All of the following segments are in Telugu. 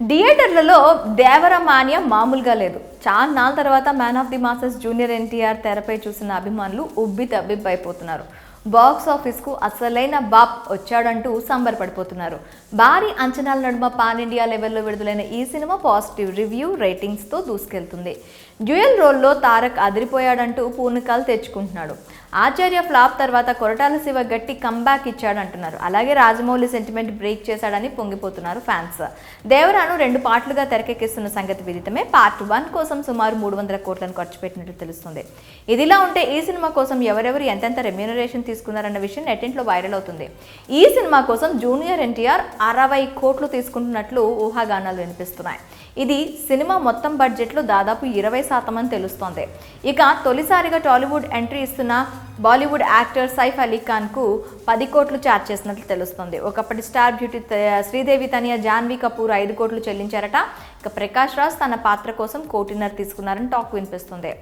థియేటర్లలో దేవరమాన్యం మామూలుగా లేదు. చాలా నాళ్ళ తర్వాత man of the masses junior NTR తెరపై చూసిన అభిమానులు ఉబ్బి తబ్బిబ్బైపోతున్నారు బాక్స్ ఆఫీస్కు అసలైన బాప్ వచ్చాడంటూ సంబరపడిపోతున్నారు. భారీ అంచనాల నడుమ పాన్ ఇండియా లెవెల్లో విడుదలైన ఈ సినిమా పాజిటివ్ రివ్యూ రేటింగ్స్తో దూసుకెళ్తుంది. డ్యూయల్ రోల్లో తారక్ అదిరిపోయాడంటూ పూనకాలు తెచ్చుకుంటున్నాడు. ఆచార్య ఫ్లాప్ తర్వాత కొరటాల శివ గట్టి కంబ్యాక్ ఇచ్చాడంటున్నారు. అలాగే రాజమౌళి సెంటిమెంట్ బ్రేక్ చేశాడని పొంగిపోతున్నారు ఫ్యాన్స్ దేవరాను రెండు పార్ట్లుగా తెరకెక్కిస్తున్న సంగతి విదితమే. పార్ట్ వన్ కోసం సుమారు మూడు వందల కోట్లను ఖర్చు పెట్టినట్లు తెలుస్తుంది. ఇదిలా ఉంటే ఈ సినిమా కోసం ఎవరెవరు ఎంతెంత రెమ్యూనరేషన్ తీసుకున్నారన్న విషయం నెట్టింట్లో వైరల్ అవుతుంది. ఈ సినిమా కోసం జూనియర్ ఎన్టీఆర్ అరవై కోట్లు తీసుకుంటున్నట్లు ఊహాగానాలు వినిపిస్తున్నాయి. ఇది సినిమా మొత్తం బడ్జెట్లో దాదాపు ఇరవై శాతం అని తెలుస్తోంది. ఇక తొలిసారిగా టాలీవుడ్ ఎంట్రీ ఇస్తున్న బాలీవుడ్ యాక్టర్ సైఫ్ అలీ ఖాన్కు పది కోట్లు ఛార్జ్ చేసినట్లు తెలుస్తోంది. ఒకప్పటి స్టార్ బ్యూటీ శ్రీదేవి తనియా జాన్వీ కపూర్ ఐదు కోట్లు చెల్లించారట. ఇక ప్రకాష్ రాజ్ తన పాత్ర కోసం కోటిన్నర తీసుకున్నారని టాక్ వినిపిస్తుంది.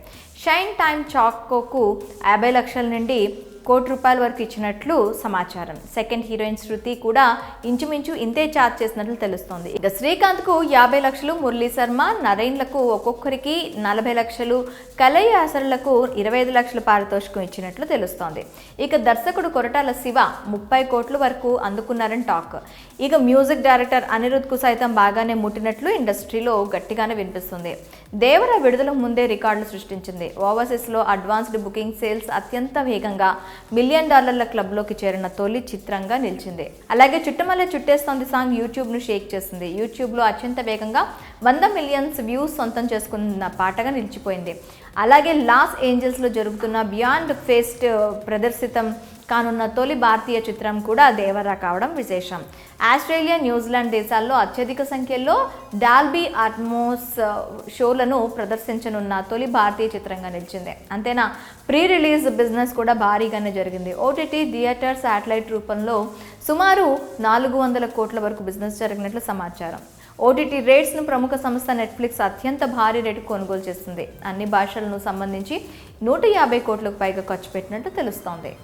షైన్ టైమ్ చాకోకు యాభై లక్షల నుండి కోటి రూపాయల వరకు ఇచ్చినట్లు సమాచారం. సెకండ్ హీరోయిన్ శృతి కూడా ఇంచుమించు ఇంతే ఛార్జ్ చేసినట్లు తెలుస్తోంది. ఇక శ్రీకాంత్కు యాభై లక్షలు మురళీ శర్మ నరేన్లకు ఒక్కొక్కరికి నలభై లక్షలు కలయ్య అసరులకు ఇరవై ఐదు లక్షల పారితోషికం ఇచ్చినట్లు తెలుస్తోంది. ఇక దర్శకుడు కొరటాల శివ ముప్పై కోట్ల వరకు అందుకున్నారని టాక్. ఇక మ్యూజిక్ డైరెక్టర్ అనిరుద్కు సైతం బాగానే ముట్టినట్లు ఇండస్ట్రీలో గట్టిగానే వినిపిస్తుంది. దేవర విడుదల ముందే రికార్డులు సృష్టించింది. ఓవర్సీస్లో అడ్వాన్స్డ్ బుకింగ్ సేల్స్ అత్యంత వేగంగా మిలియన్ డాలర్ల క్లబ్లోకి చేరిన తొలి చిత్రంగా నిలిచింది. అలాగే చుట్టమల్లె చుట్టేస్తోంది సాంగ్ యూట్యూబ్ను షేక్ చేసింది. యూట్యూబ్లో అత్యంత వేగంగా వంద మిలియన్స్ వ్యూస్ సొంతం చేసుకున్న పాటగా నిలిచిపోయింది. అలాగే లాస్ ఏంజల్స్లో జరుగుతున్న బియాండ్ ఫేస్ట్ ప్రదర్శితం కానున్న తొలి భారతీయ చిత్రం కూడా దేవరా కావడం విశేషం. ఆస్ట్రేలియా న్యూజిలాండ్ దేశాల్లో అత్యధిక సంఖ్యలో డాల్బీ అట్మోస్ షోలను ప్రదర్శించనున్న తొలి భారతీయ చిత్రంగా నిలిచింది. అంతేనా? ప్రీ రిలీజ్ బిజినెస్ కూడా భారీగానే జరిగింది. ఓటీటీ థియేటర్ శాటిలైట్ రూపంలో సుమారు నాలుగు వందల కోట్ల వరకు బిజినెస్ జరిగినట్లు సమాచారం. ఓటీటీ రేట్స్ను ప్రముఖ సంస్థ నెట్ఫ్లిక్స్ అత్యంత భారీ రేటు కొనుగోలు చేస్తుంది. అన్ని భాషలను సంబంధించి నూట యాభై కోట్లకు పైగా ఖర్చు పెట్టినట్టు తెలుస్తోంది.